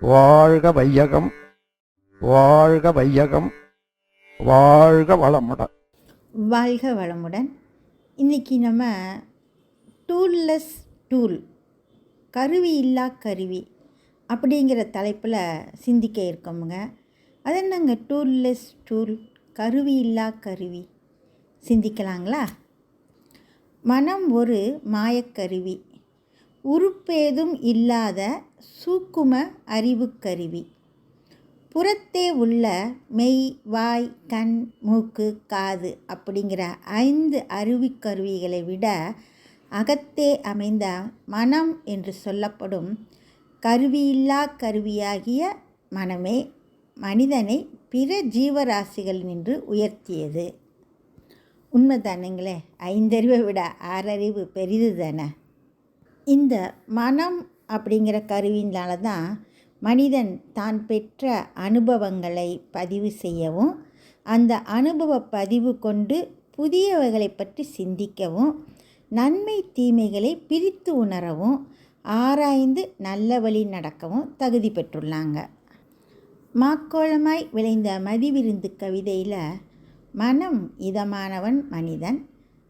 வாழ்க வையகம் வாழ்க வையகம் வாழ்க வளமுடன். வாழ்க வளமுடன். இன்றைக்கி நம்ம டூல்லெஸ் டூல் கருவி இல்லா கருவி அப்படிங்கிற தலைப்பில் சிந்திக்க இருக்கோமுங்க. அது என்னங்க டூல்லெஸ் டூல் கருவி இல்லா கருவி? சிந்திக்கலாங்களா? மனம் ஒரு மாயக்கருவி உறுப்பேதும் இல்லாத சூக்கும அறிவுக்கருவி. புறத்தே உள்ள மெய் வாய் கண் மூக்கு காது அப்படிங்கிற ஐந்து அறிவுக்கருவிகளை விட அகத்தே அமைந்த மனம் என்று சொல்லப்படும் கருவியில்லா கருவியாகிய மனமே மனிதனை பிற ஜீவராசிகள் நின்று உயர்த்தியது. உண்மைதானுங்களே? ஐந்தறிவை விட ஆறறிவு பெரிது தானே இந்த மனம் அப்படிங்கிற கருவினால தான் மனிதன் தான் பெற்ற அனுபவங்களை பதிவு செய்யவும் அந்த அனுபவ பதிவு கொண்டு புதியவைகளை பற்றி சிந்திக்கவும் நன்மை தீமைகளை பிரித்து உணரவும் ஆராய்ந்து நல்ல வழி நடக்கவும் தகுதி பெற்றுள்ளாங்க. மாக்கோளமாய் விளைந்த மதிவிருந்து கவிதையில் மனம் இதமானவன் மனிதன்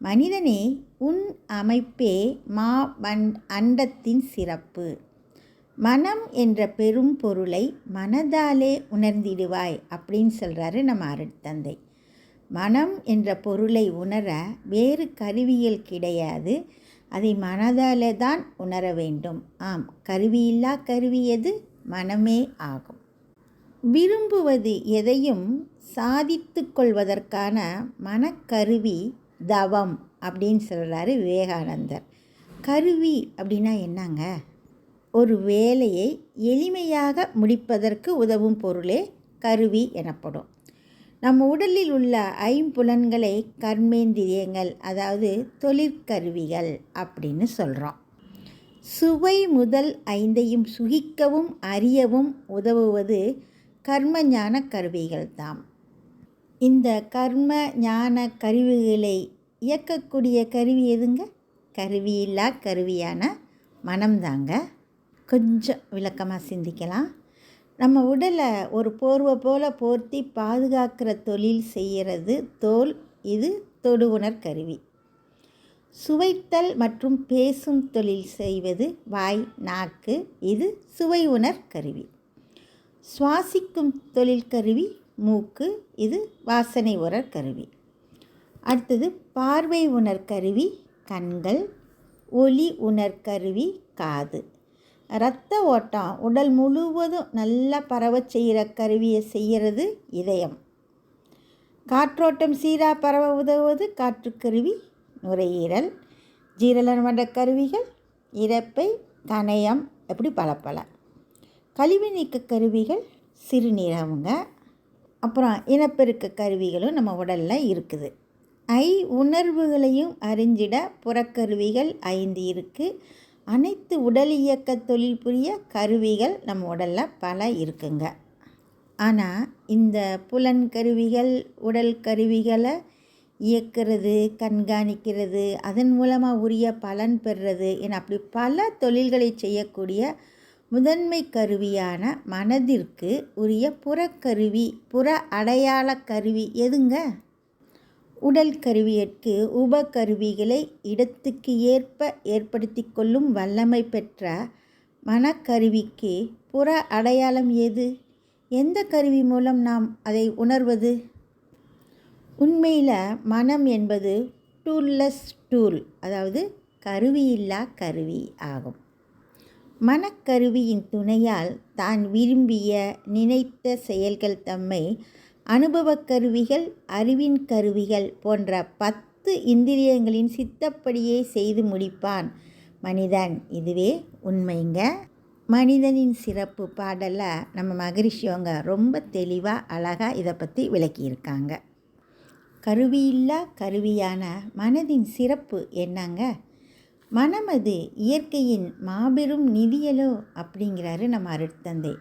மனிதனே உன் அமைப்பே மா அண்டத்தின் சிறப்பு. மனம் என்ற பெரும் பொருளை மனதாலே உணர்ந்திடுவாய் அப்படின்னு சொல்கிறாரு நம்ம அருட்தந்தை மனம் என்ற பொருளை உணர வேறு கருவியில் கிடையாது. அதை மனதாலே தான் உணர வேண்டும். ஆம் கருவியில்லா கருவி எது? மனமே ஆகும். விரும்புவது எதையும் சாதித்து கொள்வதற்கான மனக்கருவி தவம். அப்படின்னு சொல்கிறாரு விவேகானந்தர். கருவி அப்படின்னா என்னங்க? ஒரு வேலையை எளிமையாக முடிப்பதற்கு உதவும் பொருளே கருவி எனப்படும். நம்ம உடலில் உள்ள ஐம்புலன்களை கர்மேந்திரியங்கள் அதாவது தொழிற்கருவிகள் அப்படின்னு சொல்கிறோம் சுவை முதல் ஐந்தையும் சுகிக்கவும் அறியவும் உதவுவது கர்ம ஞான கருவிகள் தாம் இந்த கர்ம ஞான கருவிகளை இயக்கக்கூடிய கருவி எதுங்க? கருவியில்லா கருவியான? மனம்தாங்க. கொஞ்சம் விளக்கமாக சிந்திக்கலாம். நம்ம உடலை ஒரு போர்வை போல் போர்த்தி பாதுகாக்கிற தொழில் செய்கிறது தோல். இது தொடுவுணர் கருவி. சுவைத்தல் மற்றும் பேசும் தொழில் செய்வது வாய் நாக்கு. இது சுவை உணர் கருவி. சுவாசிக்கும் தொழில் கருவி மூக்கு. இது வாசனை உணர் கருவி. அடுத்தது பார்வை உணர்கருவி கண்கள் ஒளி உணர்கருவி காது. இரத்த ஓட்டம் உடல் முழுவதும் நல்லா பரவ செய்கிற கருவியை செய்கிறது இதயம். காற்றோட்டம் சீராக பரவ உதவுவது காற்றுக்கருவி நுரையீரல் ஜீரலமண்ட கருவிகள் இறப்பை கணையம் எப்படி பல பல. கழிவு நீக்க கருவிகள் சிறுநீரகங்க அப்புறம் இனப்பெருக்க கருவிகளும் நம்ம உடலில் இருக்குது. ஐ உணர்வுகளையும் அறிஞ்சிட புறக்கருவிகள் ஐந்து இருக்குது அனைத்து உடல் இயக்க தொழில் புரிய கருவிகள் நம்ம உடலில் பல இருக்குங்க. ஆனால் இந்த புலன் கருவிகள் உடல் கருவிகளை இயக்கிறது கண்காணிக்கிறது அதன் மூலமாக உரிய பலன் பெறுறது என அப்படி பல தொழில்களை செய்யக்கூடிய முதன்மை கருவியான மனதிற்கு உரிய புறக்கருவி புற அடையாள கருவி எதுங்க? உடல் கருவியற்கு உபகருவிகளை இடத்துக்கு ஏற்ப ஏற்படுத்தி கொள்ளும் வல்லமை பெற்ற மனக்கருவிக்கு புற அடையாளம் எது எந்த கருவி மூலம் நாம் அதை உணர்வது? உண்மையில் மனம் என்பது டூல்லெஸ் டூல் அதாவது கருவியில்லா கருவி ஆகும். மனக்கருவியின் துணையால் தான் விரும்பிய நினைத்த செயல்கள் தம்மை அனுபவக் கருவிகள் அறிவின் கருவிகள் போன்ற பத்து இந்திரியங்களின் சித்தப்படியே செய்து முடிப்பான் மனிதன். இதுவே உண்மைங்க. மனிதனின் சிறப்பு பாடலில் நம்ம மகரிஷியவங்க ரொம்ப தெளிவாக அழகாக இதை பற்றி விளக்கியிருக்காங்க. கருவியில்லா கருவியான மனதின் சிறப்பு என்னங்க? மனமது இயற்கையின் மாபெரும் நிதியலோ அப்படிங்கிறாரு நம்ம அருட்தந்தை.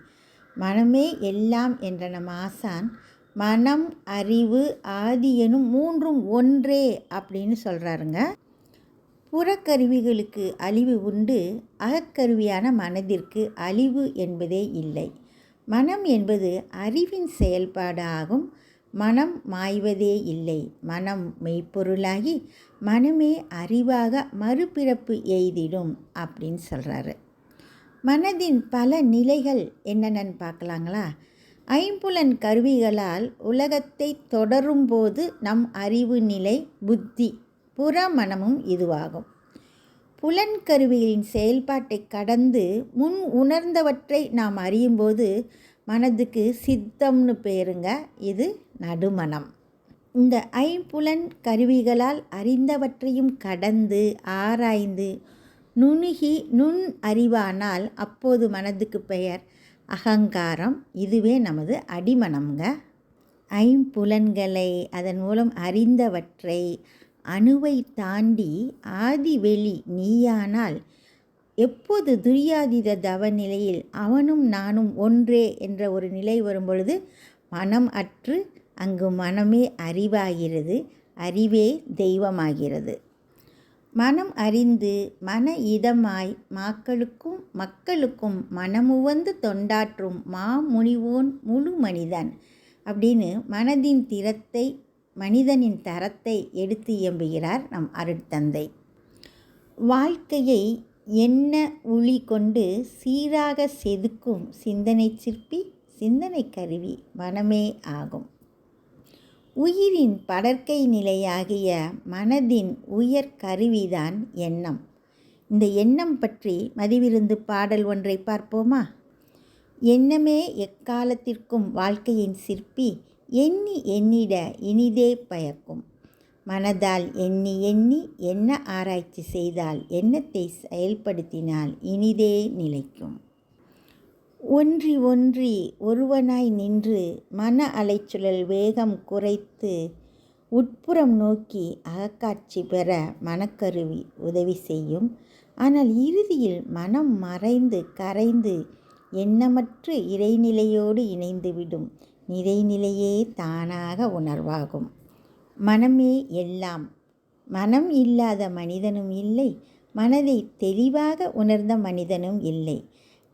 மனமே எல்லாம் என்ற நம்ம ஆசான் மனம் அறிவு ஆதி எனும் மூன்றும் ஒன்றே அப்படின்னு சொல்கிறாருங்க புறக்கருவிகளுக்கு அழிவு உண்டு அகக்கருவியான மனதிற்கு அழிவு என்பதே இல்லை. மனம் என்பது அறிவின் செயல்பாடு ஆகும் மனம் மாய்வதே இல்லை. மனம் மெய்ப்பொருளாகி மனமே அறிவாக மறுபிறப்பு எய்திடும் அப்படின்னு சொல்கிறாரு மனதின் பல நிலைகள் என்னென்னு பார்க்கலாங்களா? ஐம்புலன் கருவிகளால் உலகத்தை தொடரும்போது நம் அறிவு நிலை புத்தி புறமனமும் இதுவாகும். புலன்கருவிகளின் செயல்பாட்டை கடந்து முன் உணர்ந்தவற்றை நாம் அறியும்போது மனதுக்கு சித்தம்னு பேருங்க இது நடுமனம். இந்த ஐம்புலன் கருவிகளால் அறிந்தவற்றையும் கடந்து ஆராய்ந்து நுணுகி நுண் அறிவானால் அப்போது மனதுக்கு பெயர் அகங்காரம் இதுவே நமது அடிமனம்ங்க. ஐம்புலன்களை அதன் மூலம் அறிந்தவற்றை அணுவை தாண்டி ஆதிவெளி நீயானால் எப்போது துரியாதீத தவநிலையில் அவனும் நானும் ஒன்றே என்ற ஒரு நிலை வரும்பொழுது மனம் அற்று அங்கு மனமே அறிவாகிறது அறிவே தெய்வமாகிறது. மனம் அறிந்து மன இதமாய் மாக்களுக்கும் மக்களுக்கும் மனமுவந்து தொண்டாற்றும் மாமுனிவோன் முழு மனிதன் அப்படின்னு மனதின் திறத்தை மனிதனின் தரத்தை எடுத்து இயம்புகிறார் நம் அருட்தந்தை. வாழ்க்கையை என்ன உளி கொண்டு சீராக செதுக்கும் சிந்தனை சிற்பி சிந்தனை கருவி மனமே ஆகும். உயிரின் படற்கை நிலையாகிய மனதின் உயர் கருவிதான் எண்ணம். இந்த எண்ணம் பற்றி மதிவிருந்து பாடல் ஒன்றை பார்ப்போமா? எண்ணமே எக்காலத்திற்கும் வாழ்க்கையின் சிற்பி எண்ணி எண்ணிட இனிதே பயக்கும். மனதால் எண்ணி எண்ணி என்ன ஆராய்ச்சி செய்தால் எண்ணத்தை செயல்படுத்தினால் இனிதே நிலைக்கும். ஒன்றி ஒன்றி ஒருவனாய் நின்று மன அலைச்சுழல் வேகம் குறைத்து உட்புறம் நோக்கி அகக்காட்சி பெற மனக்கருவி உதவி செய்யும். ஆனால் இறுதியில் மனம் மறைந்து கரைந்து எண்ணமற்று இறைநிலையோடு இணைந்துவிடும். நிறைநிலையே தானாக உணர்வாகும். மனமே எல்லாம். மனம் இல்லாத மனிதனும் இல்லை. மனதை தெளிவாக உணர்ந்த மனிதனும் இல்லை.